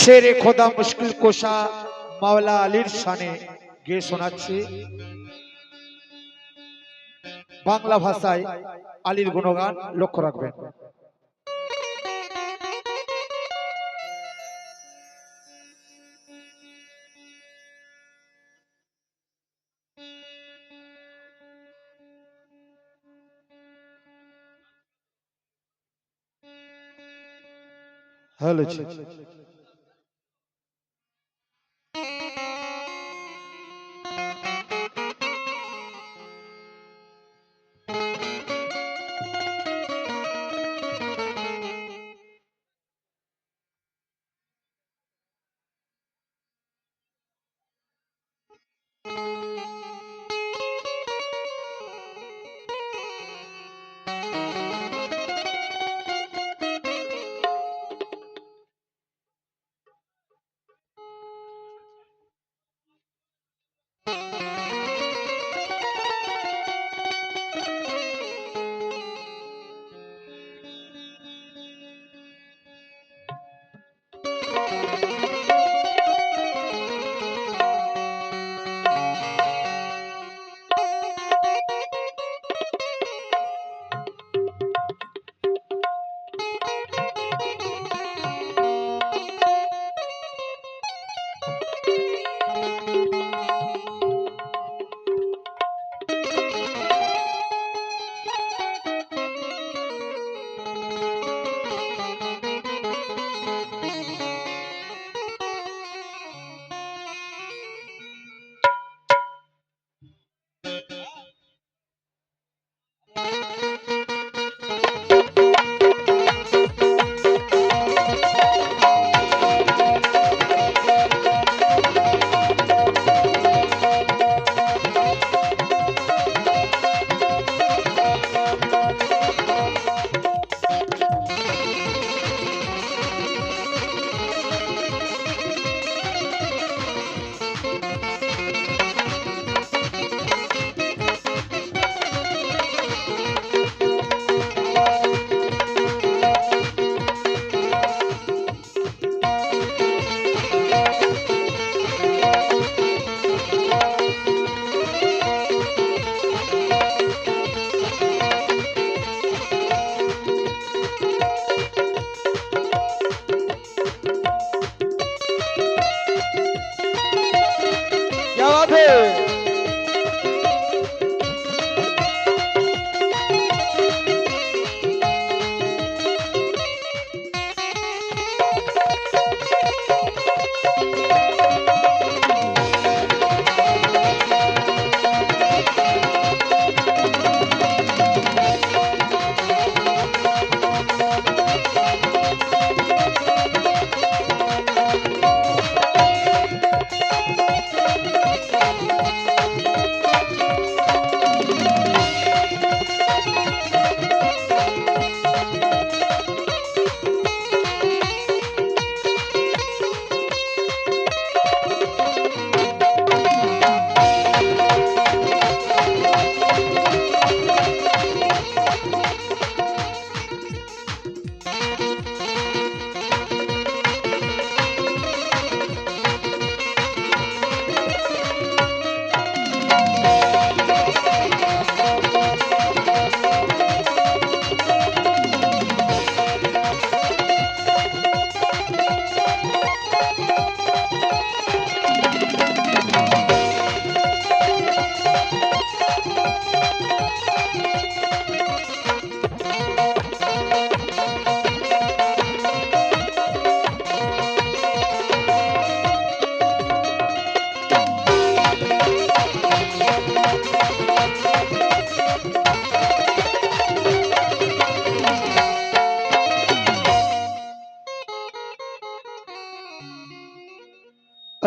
শেরে খোদা মুশকিল কোষা, মাওলা আলীর সানে গিয়ে শোনাচ্ছি। বাংলা ভাষায় আলীর গুণগান লক্ষ্য রাখবেন। হ্যালো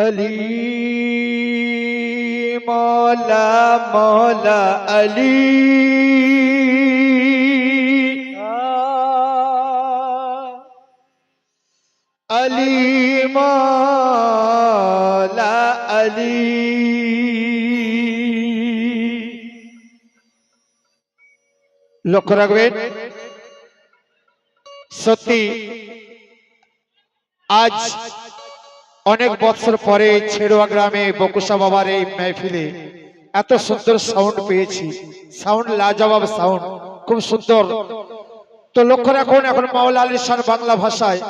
علی مولا مولا علی علی مولا علی লক্ষ্য রাখবেন সত্যি আজ অনেক বছর পরে ছেড়ুয়া গ্রামে বকুশা বাবার এই মেহফিলে এত সুন্দর সাউন্ড পেয়েছি। সাউন্ড লাজবাব সাউন্ড খুব সুন্দর। তো লক্ষ্য রাখুন, এখন মাওলা আলী শান বাংলা ভাষায়।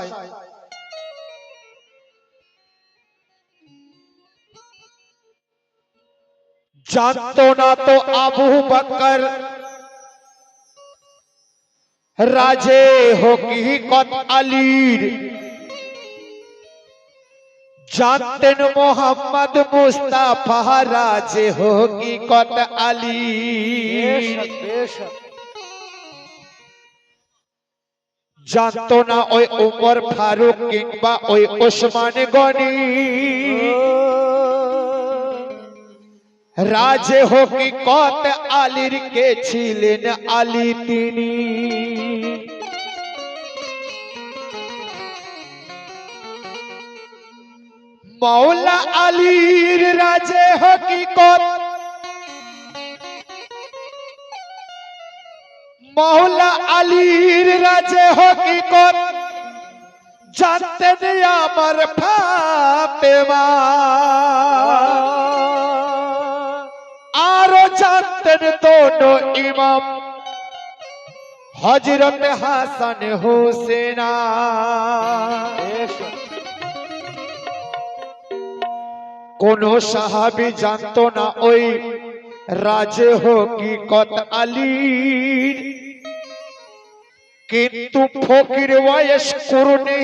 জানতো না তো আবু বকর। রাজে হকিকত আলীর। জানতেন মোহাম্মদ মুস্তাফা রাজে হকিকত আলী। জানতো না ওই উমর ফারুক কিংবা ওই ওসমান গনি। রাজে হকিকত আলীর কে ছিলেন আলী তিনি? মৌলা আলীর রাজে হকিকত। মৌলা আলীর রাজে হকিকত। জানতেন আমার ফাতেমা। আরও জানতেন দোনো ইমাম। হজরত হাসান হোসেনা। কোন সাহাবি জানতো না ওই রাজে হকিকত আলীর। কিন্তু ফকির বয়স করুনি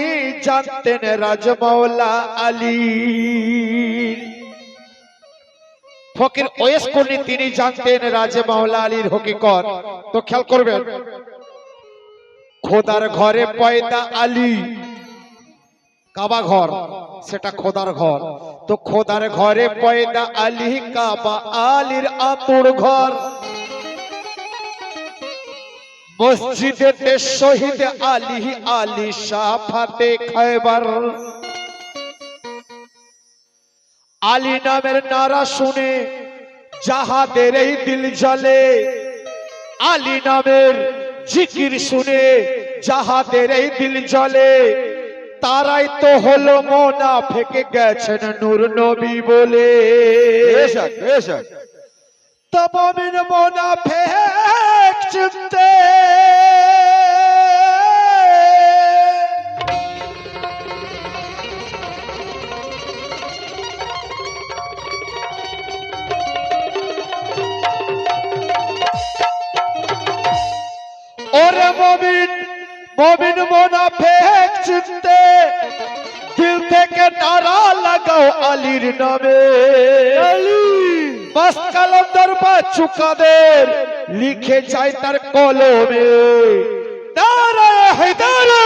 জানতেন রাজমাওলা আলী ফকির ওয়েস করনি তিনি জানতেন রাজে মাওলা আলীর হকিকত। তো খেয়াল করবেন, খোদার ঘরে পয়দা আলী। কাবা ঘর, সেটা খোদার ঘর। তো খোদার ঘরে পয়দা আলী কাবা আলীর আতুর ঘর। মসজিদে শহীদ আলী আলী সাফাতে খায়বার। আলী নামের নারা শুনে যাহাদের এই দিল জ্বলে। আলী নামের জিকির শুনে যাহাদের এই দিল জ্বলে। তারাই তো হলো মোনা ফেকে গেছেন নূর নবী বলে। তমিন মোনা ফেক চিমতে ওরে মমিন মমিন মোনা চিমতে দিল থেকে নারা লাগাও আলীর নামে। বাস কালন্দর বা চুকাদের লিখে যায় তার কলমে। নারায় হায়দারি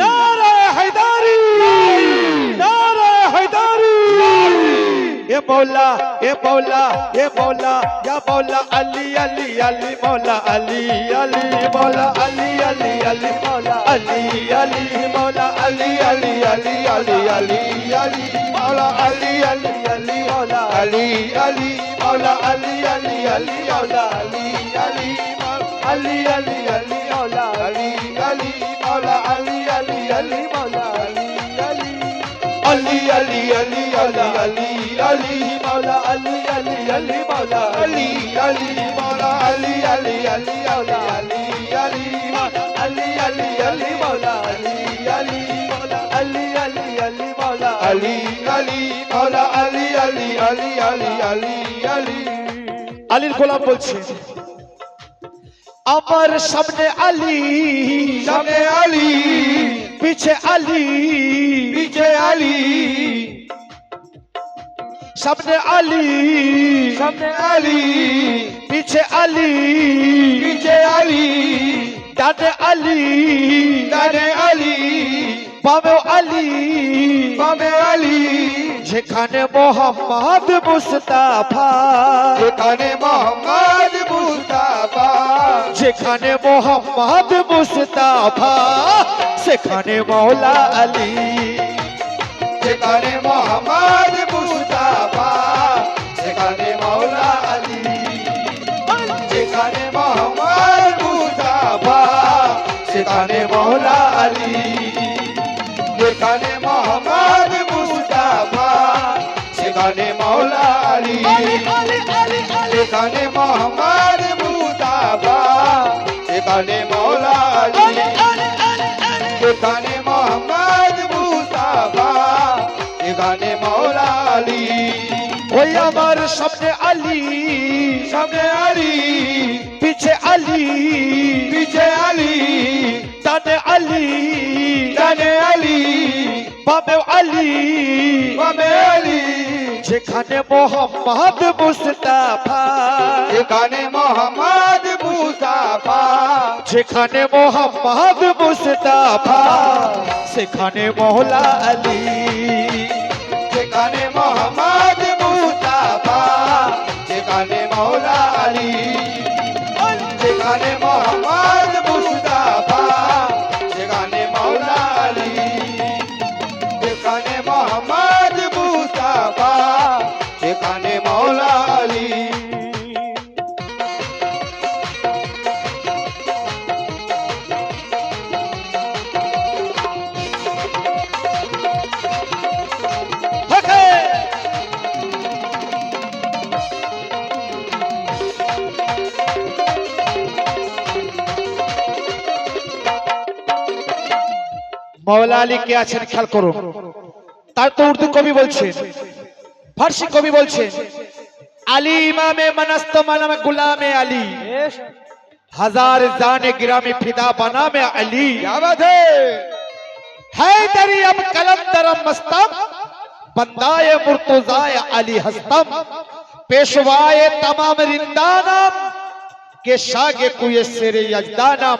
নারায় হায়দারি নারায় হায়দারি এ মৌলা এ মৌলা এ মৌলা ইয়া মৌলা আলী আলী আলী মৌলা আলী আলী মৌলা আলী আলী আলী মৌলা আলী আলী মৌলা আলী আলী আলী আলী আলী আলী মৌলা আলী আলী আলী মৌলা আলী আলী মৌলা আলী আলী আলী মৌলা আলী আলী আলী আলী আলী মৌলা আলী আলী মৌলা আলী আলী আলী মৌলা Ali Ali Ali Ali Ali Ali Ali Ali Maula Ali Ali Ali Maula Ali Ali Maula Ali Ali Ali Maula Ali Ali Maula Ali Ali Ali Maula Ali Ali Maula Ali Ali Ali Maula Ali Ali Maula Ali Ali Ali Ali Ali Ali আলীর গোলাম বলছে আমার সামনে আলী সামনে আলী, পিছে আলী পিছে আলী। সামনে আলী সামনে আলী, পিছে আলী পিছে আলী। ডানে আলী ডানে আলী, বামে আলী বামে আলী। যেখানে মোহাম্মদ মুস্তাফা এখানে মোহাম্মদ যেখানে মোহাম্মদ মুস্তাফা সেখানে মৌলা আলী। যেখানে মোহাম্মদ মুস্তাফা সেখানে মৌলা আলী। যেখানে মোহাম্মদ মুস্তাফা সেখানে মৌলা আলী। মোহাম্মদ মুস্তাফা সেখানে মৌলা আলী। সেখানে মোহাম্মদ মুস্তাফা সেখানে মৌলা আলী সেখানে মোহাম্মদ মুস্তাফা সেখানে মৌলা আলী ওই আমার সামনে আলী সামনে আলী পিছে আলী পিছে আলী ডানে আলী ডানে আলী। বামে আলী বামে আলী যেখানে মোহাম্মদ মুস্তাফা। এখানে মোহাম্মদ মুস্তাফা। যেখানে মোহাম্মদ মুস্তাফা। সেখানে মহলা আলী। সেখানে মোহাম্মদ মুস্তাফা। সেখানে মৌলা আলী। সেখানে মোহাম্মদ মৌলা আলী কে আছেন খেয়াল করুন তার তো উর্দু কবি বলছেন ফার্সি কবি বলছেন আলী ইমামে মনস্ত মানামে গুলামে আলী हजार जाने गिरामी फिदा बना में अली क्या बात है हैदरी अब कलंदरम मस्तम बंदाए मुर्तजाए अली हस्तम पेशवाए तमाम रिंदानम के शागे कुए सेरे यजदानम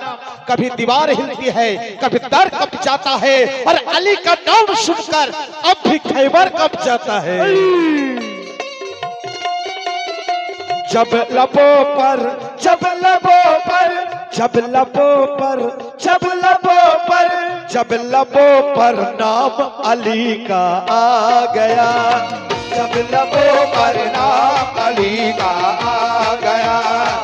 कभी दीवार हिलती है, कभी दर कब जाता है, और अली का नाम सुनकर अब भी खैबर कब जाता है। जब लबों पर, जब लबों पर, जब लबों पर, जब लबों पर, जब लबों पर नाम अली का आ गया। जब लबों पर नाम अली का आ गया।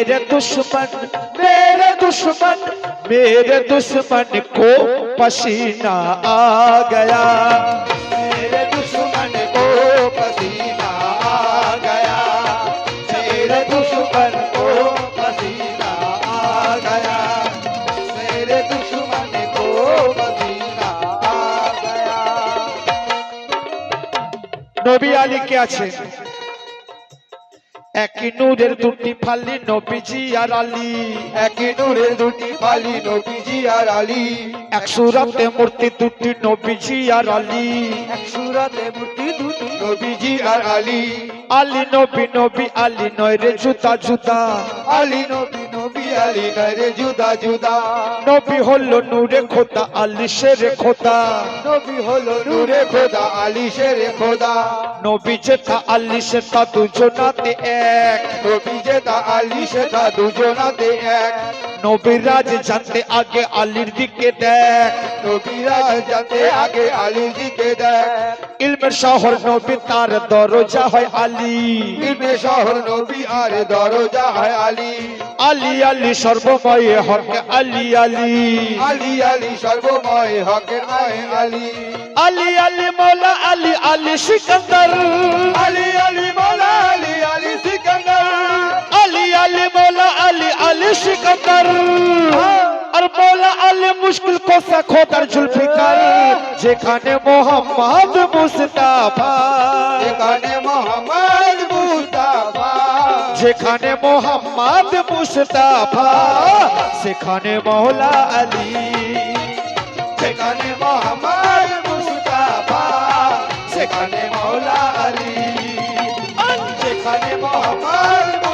मेरे दुश्मन मेरे दुश्मन मेरे दुश्मन को पसीना आ गया। मेरे दुश्मन को पसीना आ गया। मेरे दुश्मन को पसीना आ गया। मेरे दुश्मन को पसीना आ गया। नबी आली क्या छे একই নূরের দুটি ফালি নবীজি আর আলী। একই নূরের দুটি ফালি নবীজি আর আলী। এক সুরাতে মূর্তি দুটি নবীজি আর আলী। এক সুরাতে মূর্তি দুটি নবীজি আর আলী। আলী নবী নবী আলী নয় রে জুতা জুতা আলী নবী আলী নরে জুদা জুদা। নবী হলো নূরে খোদা আলী শেরে খোদা। নবী হলো নূরে খোদা আলী শেরে খোদা। নবী আলী সেথা দুজনাতে এক। নবী যেটা আলী সেটা দুজনাতে এক। নবীর রাজ জানতে আগে আলীর দিকে দেখ। যাতে আগে আলীর দিকে দেখ। ইলমের শহর নবী তার দরজা হয় আলী। ইলমে শহর নবী আর দরজা হয় আলী। আলী আলী সর্বময় হক আলী আলী। আলী আলী সর্বময় ময় আলী। আলী আলী মৌলা আলী আলী সিকন্দর। আলী আলী মৌলা আলী আলী সিকন্দর। আলী আলী মৌলা আলী আলী সিকন্দর। আর মৌলা আলী মুশকিল কোসা খোদার জুলফিকার। যেখানে মোহাম্মদ মুস্তাফা। এখানে মোহাম্মদ যেখানে মোহাম্মদ মুস্তাফা সেখানে মৌলা আলী সেখানে মোহাম্মদ মুস্তাফা সেখানে মৌলা আলী সেখানে মোহাম্মদ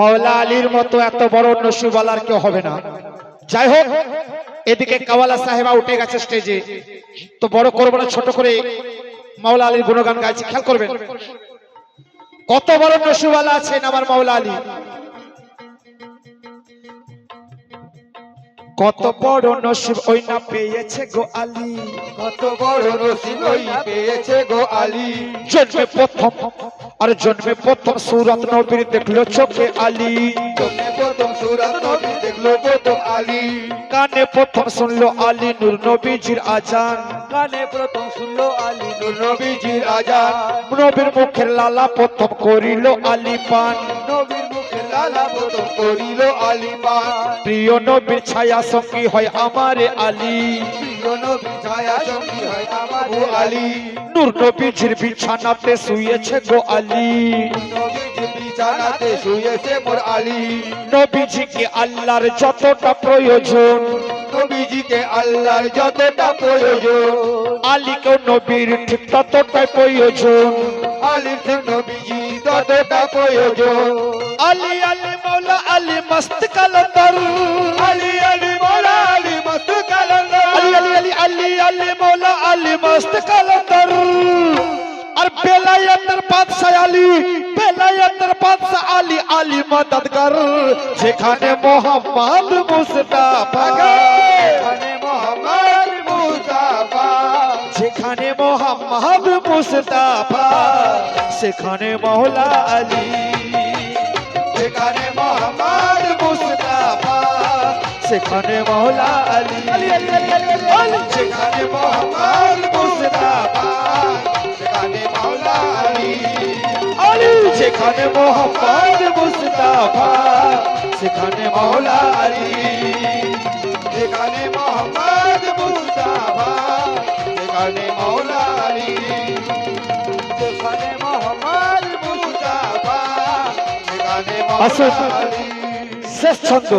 মাওলা আলীর মতো এত বড় নসিবালার কেউ হবে না। যাই হোক এদিকে কাওয়ালা সাহেবা উঠে গেছে স্টেজে তো বড় করব না ছোট করে মাওলা আলীর গুণগান গাইছে খেয়াল করবেন। কত বড় নসিবালা আছেন আমার মাওলা আলী। কত বড় নসিব ওই না পেয়েছে গো আলী। কত বড় নসিব ওই পেয়েছে গো আলী। জন্মে প্রথম। আর জন্মে প্রথম সুরত নবীর দেখল চোখে আলী। তুমি প্রথম সুরাত নবী দেখল প্রথম আলী। কানে প্রথম শুনলো আলী নূর নবীজির আজান। কানে প্রথম শুনলো আলী নূর নবীজির আজান। নবীর মুখের লালা প্রথম করিল আলী পান। নবীর মুখে লালা প্রথম করিল আলী পান। প্রিয় নবীর ছায়া সঙ্গী হয় আমারে আলী। প্রিয় নবী ছায়া সঙ্গী ও আলী। নূর নবীজির বিছানাতে শুয়েছে গো আলী। বিছানাতে শুয়েছে মোর আলী। নবীজিকে আল্লাহর যতটা প্রয়োজন নবীজিকে আল্লাহর যতটা প্রয়োজন। আলীকেও নবীর ঠিক ততটাই প্রয়োজন। আলীর নবীজি ততটা প্রয়োজন। আলী আলী মৌলা আলী মস্ত কালন্দর আলী আলী আলী মৌলা আলী মস্ত কালন্দর আর বেলায়েতের বাদশাহ আলী, বেলায়েতের বাদশাহ আলী আলী মদদগার। যেখানে মোহাম্মদ মুস্তাফা, যেখানে মোহাম্মদ মুস্তাফা সেখানে মৌলা আলী এখানে মোহাম্মদ সেখানে মৌলা আলী সেখানে মোহাম্মদ মুস্তাফা সেখানে মাওলা আলী আলী যেখানে মোহাম্মদ মুস্তাফা সেখানে মৌলা আলী সেখানে মোহাম্মদ মুস্তাফা সেখানে মাওলা আলী সেখানে মোহাম্মদ মুস্তাফা সেখানে আসুন। মাওলা আলী শেষ ছন্দ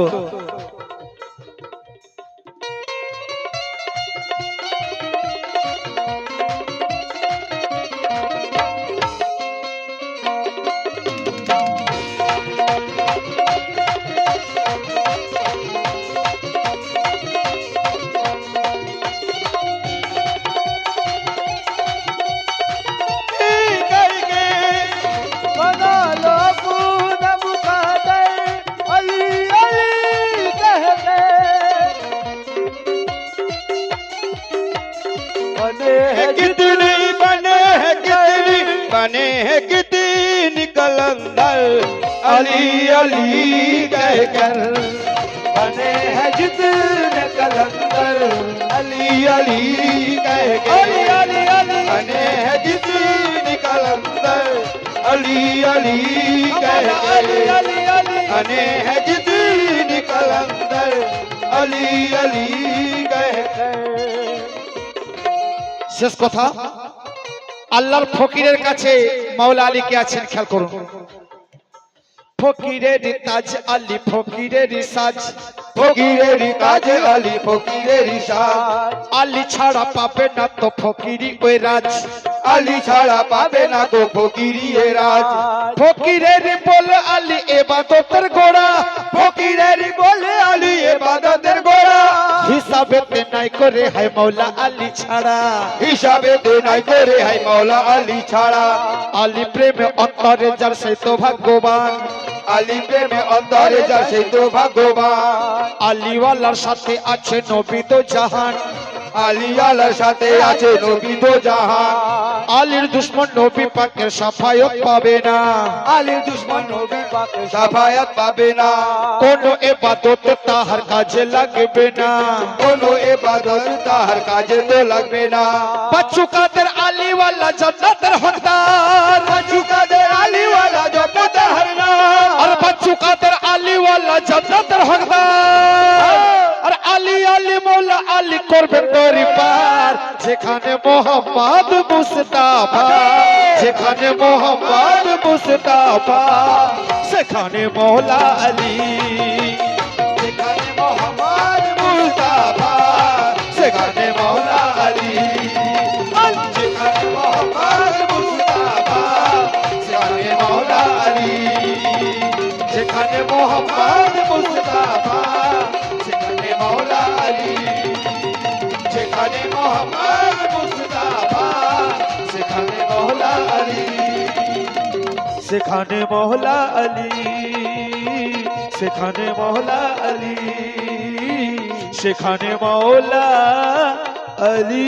कितनी बने हैं कितनी बने हैं कितनी कलंदर अली अली कहकर। बने हैं जितने कलंदर अली अली कहकर। अली अली अली। बने हैं जितने कलंदर अली अली कहकर अली अली अली। बने हैं जितने कलंदर अली अली कहकर। শেষ কথা, আল্লাহর ফকিরের কাছে মাওলা আলী কে আছেন খেয়াল করুন। ফকিরের তাজ আলী, ফকিরের সাজ, ফকিরের কাজে আলী, ফকিরের সাজ। আলী ছাড়া পাবে না তো ফকিরি ওই রাজ। আলী ছাড়া পাবে না তো ফকিরি এ রাজ। ফকিরের বলে আলী এবাদতের গোড়া। ফকিরের বলে আলী এবাদতের গোড়া। হিসাবেতে নাই করে হায় মাওলা আলী ছাড়া। হিসাবে তে নাই করে হাই মৌলা আলী ছাড়া। আলী প্রেমে অন্তরে যার সেই তো ভাগ্যবান। আলী প্রেমে অন্তরে যা সেই তো ভাগ্যবান। আলীওয়ালার সাথে আছে নবী তো জাহান। আলী আলার সাথে আছে নবী তো জাহান। আলীর দুশ্মন নবী পাকের সাফায়ত পাবে না। আলীর দুশ্মন নবী পাকে সাফায়াত পাবে না। কোন এবাদত তাহার কাজে লাগবে না। কোনো এবাদত তাহার কাজে তো লাগবে না। বাচ্চু কাদের আলীওয়ালা জান্নাতের হকদার। চুকাদের আলীওয়ালা যত তাহার নাম আর বাচ্চু কাদের আলীওয়ালা জান্নাতের হকদার। আলী করবেন দরিবার, যেখানে মোহাম্মদ মুস্তাফা, যেখানে মোহাম্মদ মুস্তাফা, সেখানে মৌলা আলী মুস্তাফা, সেখানে মৌলা আলী সেখানে মোহাম্মদ মুস্তাফা যেখানে মোহাম্মদ মুস্তাফা, সেখানে মৌলা আলী। সেখানে মহলা আলী সেখানে মহলা আলী সেখানে মহলা আলী।